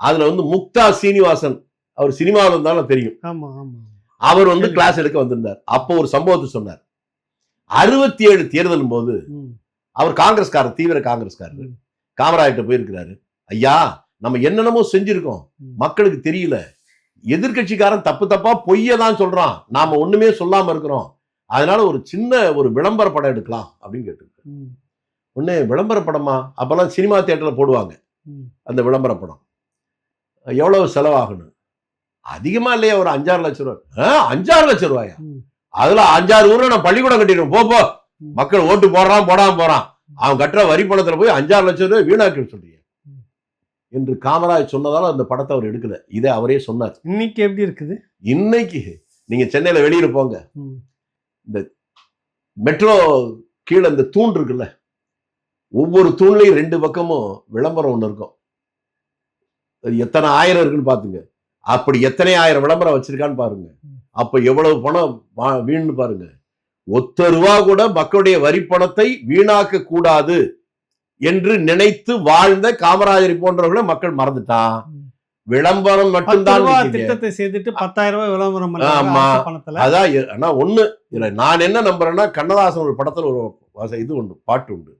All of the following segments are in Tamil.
அதுல வந்து முக்தா சீனிவாசன் அவர் சினிமாவில் இருந்தாலும் தெரியும். அவர் வந்து கிளாஸ் எடுக்க வந்திருந்தார். அப்போ ஒரு சம்பவத்தை சொன்னார். அறுபத்தி ஏழு தேர்தலும் போது அவர் காங்கிரஸ்காரர் தீவிர காங்கிரஸ்காரர். ம். காமராஜர்கிட்ட போயிருக்கிறாரு. ஐயா நம்ம என்னென்னமோ செஞ்சிருக்கோம். மக்களுக்கு தெரியல. எதிர்க்கட்சிக்காரன் தப்பு தப்பா பொய்ய தான் சொல்றான். நாம ஒண்ணுமே சொல்லாம இருக்கிறோம். அதனால ஒரு சின்ன ஒரு விளம்பர படம் எடுக்கலாம் அப்படின்னு கேட்டு ஒண்ணு விளம்பர படமா? அப்பெல்லாம் சினிமா தியேட்டர்ல போடுவாங்க. அந்த விளம்பர படம். எவ்வளவு செலவாகணும்? அதிகமா இல்லையா ஒரு அஞ்சாறு லட்சம் ரூபாய் அஞ்சாறு லட்சம் ரூபாயா. அதுல அஞ்சாறு ஊர்ல நான் பள்ளிக்கூடம் கட்டிடுவேன். போ போ. மக்கள் ஓட்டு போடுறான் போடாம போறான். அவன் கட்டுற வரி பணத்துல போய் அஞ்சாறு லட்சம் ரூபாய் வீணாக்கி சொல்றீங்க. என்று காமராஜ் சொன்னதால அந்த படத்தை அவர் எடுக்கல. இதை அவரே சொன்னார். இன்னைக்கு எப்படி இருக்குது? இன்னைக்கு நீங்க சென்னையில வெளியில போங்க. ம், மெட்ரோ கீழே இந்த தூண் இருக்குல்ல ஒவ்வொரு தூண்லையும் ரெண்டு பக்கமும் விளம்பரம் ஒன்று இருக்கும். எத்தனை ஆயிரம் இருக்குன்னு பாத்துங்க அப்படி எத்தனை ஆயிரம் விளம்பரம் வச்சிருக்கான்னு பாருங்க அப்ப எவ்வளவு பணம் வா- வீண்னு பாருங்க ஒத்த ரூபா கூட மக்களுடைய வரி பணத்தை வீணாக்க கூடாது என்று நினைத்து வாழ்ந்த காமராஜரை போன்றவர்களை மக்கள் மறந்துட்டான். விளம்பரம் மட்டும்தான். திட்டத்தை செய்துட்டு பத்தாயிரம் ரூபாய் விளம்பரம் ஆமா. அதான் ஆனா ஒண்ணு இதுல நான் என்ன நம்புறேன்னா கண்ணதாசன் ஒரு படத்துல ஒரு இது உண்டு பாட்டு உண்டு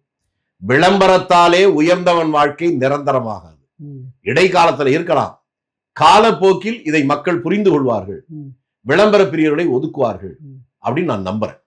விளம்பரத்தாலே உயர்ந்தவன் வாழ்க்கை நிரந்தரமாகாது இடைக்காலத்துல இருக்கலாம். காலப்போக்கில் இதை மக்கள் புரிந்து கொள்வார்கள். விளம்பர பிரியர்களை ஒதுக்குவார்கள். அப்படின்னு நான் நம்புறேன்.